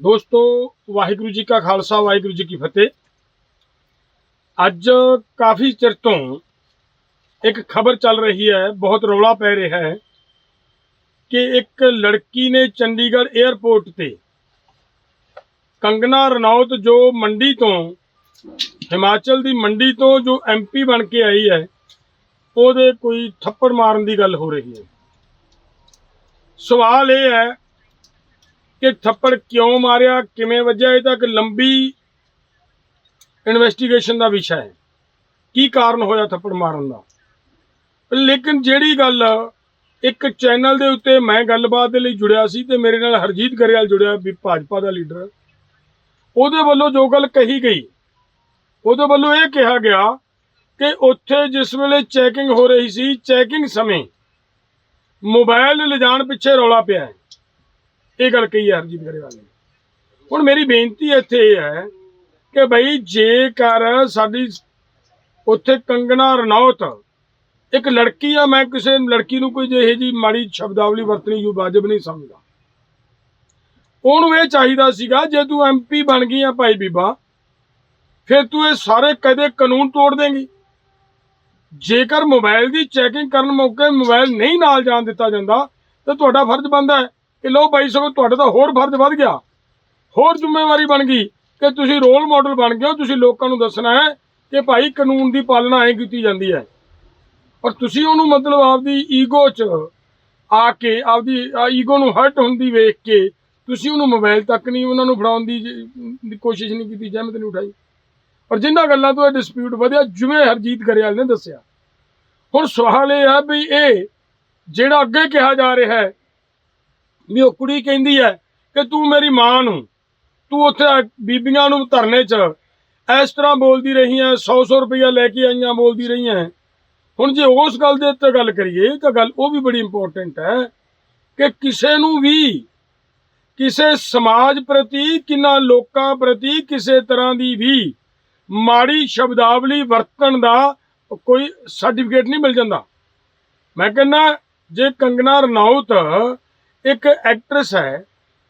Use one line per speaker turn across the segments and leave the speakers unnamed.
ਦੋਸਤੋ, ਵਾਹਿਗੁਰੂ ਜੀ ਕਾ ਖਾਲਸਾ, ਵਾਹਿਗੁਰੂ ਜੀ ਕੀ ਫਤਿਹ। ਅੱਜ ਕਾਫੀ ਚਿਰ ਤੋਂ ਇੱਕ ਖਬਰ ਚੱਲ ਰਹੀ ਹੈ, ਬਹੁਤ ਰੌਲਾ ਪੈ ਰਿਹਾ ਹੈ ਕਿ ਇੱਕ ਲੜਕੀ ਨੇ ਚੰਡੀਗੜ੍ਹ 에ਅਰਪੋਰਟ ਤੇ ਕੰਗਨਾ ਰਣੌਤ, ਜੋ ਮੰਡੀ ਤੋਂ, ਹਿਮਾਚਲ ਦੀ ਮੰਡੀ ਤੋਂ ਜੋ ਐਮਪੀ ਬਣ ਕੇ ਆਈ ਹੈ, ਉਹਦੇ ਕੋਈ ਥੱਪੜ ਮਾਰਨ ਦੀ ਗੱਲ ਹੋ ਰਹੀ ਹੈ। ਸਵਾਲ ਇਹ ਹੈ ਕਿ ਥੱਪੜ ਕਿਉਂ ਮਾਰਿਆ, ਕਿਵੇਂ ਵੱਜਿਆ, ਇਹ ਤਾਂ ਇੱਕ ਲੰਬੀ ਇਨਵੈਸਟੀਗੇਸ਼ਨ ਦਾ ਵਿਸ਼ਾ ਹੈ। ਕੀ ਕਾਰਨ ਹੋਇਆ ਥੱਪੜ ਮਾਰਨ ਦਾ? ਲੇਕਿਨ ਜਿਹੜੀ ਗੱਲ ਇੱਕ ਚੈਨਲ ਦੇ ਉੱਤੇ ਮੈਂ ਗੱਲਬਾਤ ਦੇ ਲਈ ਜੁੜਿਆ ਸੀ ਤੇ ਮੇਰੇ ਨਾਲ ਹਰਜੀਤ ਗਰੇਵਾਲ ਜੁੜਿਆ, ਵੀ ਭਾਜਪਾ ਦਾ ਲੀਡਰ। ਉਹਦੇ ਵੱਲੋਂ ਜੋ ਗੱਲ ਕਹੀ ਗਈ, ਉਹਦੇ ਵੱਲੋਂ ਇਹ ਕਿਹਾ ਗਿਆ ਕਿ ਉੱਥੇ ਜਿਸ ਵੇਲੇ ਚੈਕਿੰਗ ਹੋ ਰਹੀ ਸੀ ਚੈਕਿੰਗ ਸਮੇਂ ਮੋਬਾਈਲ ਲਿਜਾਣ ਪਿੱਛੇ ਰੌਲਾ ਪਿਆ ਹੈ। ਇਹ ਗੱਲ ਕਹੀ ਹੈ ਹਰਜੀਤ ਗਰੇਵਾਲ ਨੇ। ਹੁਣ ਮੇਰੀ ਬੇਨਤੀ ਇੱਥੇ ਇਹ ਹੈ ਕਿ ਭਈ ਜੇਕਰ ਸਾਡੀ ਉੱਥੇ ਕੰਗਣਾ ਰਣੌਤ, ਇੱਕ ਲੜਕੀ ਆ, ਮੈਂ ਕਿਸੇ ਲੜਕੀ ਨੂੰ ਕੋਈ ਜਿਹੇ ਜੀ ਮਾੜੀ ਸ਼ਬਦਾਵਲੀ ਵਰਤਣੀ ਜੋ ਵਾਜਬ ਨਹੀਂ ਸਮਝਦਾ। ਉਹਨੂੰ ਇਹ ਚਾਹੀਦਾ ਸੀਗਾ, ਜੇ ਤੂੰ ਐਮਪੀ ਬਣ ਗਈ ਆ ਭਾਈ ਬੀਬਾ, ਫਿਰ ਤੂੰ ਇਹ ਸਾਰੇ ਕਦੇ ਕਾਨੂੰਨ ਤੋੜ ਦੇਂਗੀ। ਜੇਕਰ ਮੋਬਾਈਲ ਦੀ ਚੈਕਿੰਗ ਕਰਨ ਮੌਕੇ ਮੋਬਾਈਲ ਨਹੀਂ ਨਾਲ ਜਾਣ ਦਿੱਤਾ ਜਾਂਦਾ, ਤਾਂ ਤੁਹਾਡਾ ਫਰਜ਼ ਬਣਦਾ ਹੈ। ਕਿ ਲੋ ਭਾਈ ਸਗੋਂ ਤੁਹਾਡਾ ਤਾਂ ਹੋਰ ਫਰਜ਼ ਵੱਧ ਗਿਆ। ਹੋਰ ਜ਼ਿੰਮੇਵਾਰੀ ਬਣ ਗਈ ਕਿ ਤੁਸੀਂ ਰੋਲ ਮਾਡਲ ਬਣ ਗਏ ਹੋ, ਤੁਸੀਂ ਲੋਕਾਂ ਨੂੰ ਦੱਸਣਾ ਹੈ ਕਿ ਭਾਈ ਕਾਨੂੰਨ ਦੀ ਪਾਲਣਾ ਐਂ ਕੀਤੀ ਜਾਂਦੀ ਹੈ। ਪਰ ਤੁਸੀਂ ਉਹਨੂੰ ਮਤਲਬ ਆਪਦੀ ਈਗੋ 'ਚ ਆ ਕੇ ਆਪਦੀ ਈਗੋ ਨੂੰ ਹਰਟ ਹੁੰਦੀ ਵੇਖ ਕੇ ਤੁਸੀਂ ਉਹਨੂੰ ਮੋਬਾਈਲ ਤੱਕ ਨਹੀਂ, ਉਹਨਾਂ ਨੂੰ ਫੜਾਉਣ ਦੀ ਜ- ਦੀ ਕੋਸ਼ਿਸ਼ ਨਹੀਂ ਕੀਤੀ, ਜਹਿਮਤ ਨਹੀਂ ਉਠਾਈ। ਪਰ ਜਿੰਨਾਂ ਗੱਲਾਂ ਤੋਂ ਇਹ ਡਿਸਪਿਊਟ ਵਧਿਆ, ਜਿਵੇਂ ਹਰਜੀਤ ਗਰੇਵਾਲ ਨੇ ਦੱਸਿਆ। ਹੁਣ ਸਵਾਲ ਇਹ ਹੈ ਵੀ ਇਹ ਜਿਹੜਾ ਅੱਗੇ ਕਿਹਾ ਜਾ ਰਿਹਾ ਹੈ ਵੀ ਉਹ ਕੁੜੀ ਕਹਿੰਦੀ ਹੈ ਕਿ ਤੂੰ ਮੇਰੀ ਮਾਂ ਨੂੰ, ਤੂੰ ਉੱਥੇ ਬੀਬੀਆਂ ਨੂੰ ਧਰਨੇ 'ਚ ਇਸ ਤਰ੍ਹਾਂ ਬੋਲਦੀ ਰਹੀ ਹੈ 100-100 ਰੁਪਇਆ ਲੈ ਕੇ ਆਈਆਂ ਬੋਲਦੀ ਰਹੀਆਂ ਹੁਣ ਜੇ ਉਸ ਗੱਲ ਦੇ ਉੱਤੇ ਗੱਲ ਕਰੀਏ ਤਾਂ ਗੱਲ ਉਹ ਵੀ ਬੜੀ ਇੰਪੋਰਟੈਂਟ ਹੈ ਕਿ ਕਿਸੇ ਨੂੰ ਵੀ ਕਿਸੇ ਸਮਾਜ ਪ੍ਰਤੀ, ਕਿੰਨਾ ਲੋਕਾਂ ਪ੍ਰਤੀ, ਕਿਸੇ ਤਰ੍ਹਾਂ ਦੀ ਵੀ ਮਾੜੀ ਸ਼ਬਦਾਵਲੀ ਵਰਤਣ ਦਾ ਕੋਈ ਸਰਟੀਫਿਕੇਟ ਨਹੀਂ ਮਿਲ ਜਾਂਦਾ। ਮੈਂ ਕਹਿੰਦਾ, ਜੇ ਕੰਗਨਾ ਰਣੌਤ ਇੱਕ ਐਕਟਰੈਸ ਹੈ,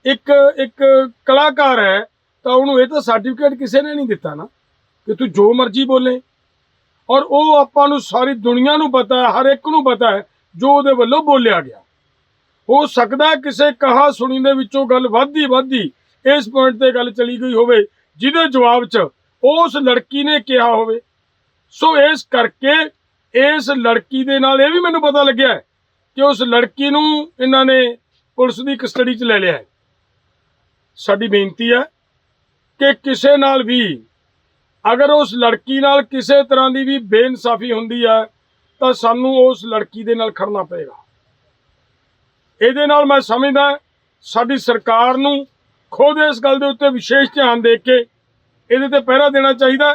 ਇੱਕ ਇੱਕ ਕਲਾਕਾਰ ਹੈ, ਤਾਂ ਉਹਨੂੰ ਇਹ ਤਾਂ ਸਰਟੀਫਿਕੇਟ ਕਿਸੇ ਨੇ ਨਹੀਂ ਦਿੱਤਾ ਨਾ, ਕਿ ਤੂੰ ਜੋ ਮਰਜ਼ੀ ਬੋਲੇ। ਔਰ ਉਹ ਆਪਾਂ ਨੂੰ ਸਾਰੀ ਦੁਨੀਆ ਨੂੰ ਪਤਾ ਹੈ, ਹਰ ਇੱਕ ਨੂੰ ਪਤਾ ਹੈ, ਜੋ ਉਹਦੇ ਵੱਲੋਂ ਬੋਲਿਆ ਗਿਆ। ਹੋ ਸਕਦਾ ਕਿਸੇ ਕਹਾ ਸੁਣੀ ਦੇ ਵਿੱਚੋਂ ਗੱਲ ਵੱਧਦੀ ਵੱਧਦੀ ਇਸ ਪੁਆਇੰਟ ਤੇ ਗੱਲ ਚਲੀ ਗਈ ਹੋਵੇ, ਜਿਹਦੇ ਜਵਾਬ 'ਚ ਉਸ ਲੜਕੀ ਨੇ ਕਿਹਾ ਹੋਵੇ। ਸੋ ਇਸ ਕਰਕੇ ਇਸ ਲੜਕੀ ਦੇ ਨਾਲ ਇਹ ਵੀ ਮੈਨੂੰ ਪਤਾ ਲੱਗਿਆ ਕਿ ਉਸ ਲੜਕੀ ਨੂੰ ਇਹਨਾਂ ਨੇ ਪੁਲਿਸ ਦੀ ਕਸਟਡੀ 'ਚ ਲੈ ਲਿਆ ਹੈ। ਸਾਡੀ ਬੇਨਤੀ ਹੈ ਕਿ ਕਿਸੇ ਨਾਲ ਵੀ ਅਗਰ ਉਸ ਲੜਕੀ ਨਾਲ ਕਿਸੇ ਤਰ੍ਹਾਂ ਦੀ ਵੀ ਬੇਇਨਸਾਫੀ ਹੁੰਦੀ ਹੈ, ਤਾਂ ਸਾਨੂੰ ਉਸ ਲੜਕੀ ਦੇ ਨਾਲ ਖੜਨਾ ਪਏਗਾ। ਇਹਦੇ ਨਾਲ ਮੈਂ ਸਮਝਦਾ ਸਾਡੀ ਸਰਕਾਰ ਨੂੰ ਖੁਦ ਇਸ ਗੱਲ ਦੇ ਉੱਤੇ ਵਿਸ਼ੇਸ਼ ਧਿਆਨ ਦੇ ਕੇ ਇਹਦੇ ਤੇ ਪਹਿਰਾ ਦੇਣਾ ਚਾਹੀਦਾ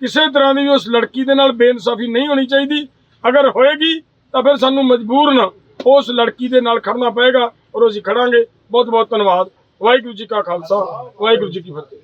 ਕਿਸੇ ਤਰ੍ਹਾਂ ਦੀ ਵੀ ਉਸ ਲੜਕੀ ਦੇ ਨਾਲ ਬੇਇਨਸਾਫੀ ਨਹੀਂ ਹੋਣੀ ਚਾਹੀਦੀ। ਅਗਰ ਹੋਏਗੀ, ਤਾਂ ਫਿਰ ਸਾਨੂੰ ਮਜਬੂਰਨ ਉਸ ਲੜਕੀ ਦੇ ਨਾਲ ਖੜਨਾ ਪਏਗਾ। ਔਰ ਅਸੀਂ ਖੜਾਂਗੇ। ਬਹੁਤ ਬਹੁਤ ਧੰਨਵਾਦ। ਵਾਹਿਗੁਰੂ ਜੀ ਕਾ ਖਾਲਸਾ ਵਾਹਿਗੁਰੂ ਜੀ ਕੀ ਫਤਿਹ।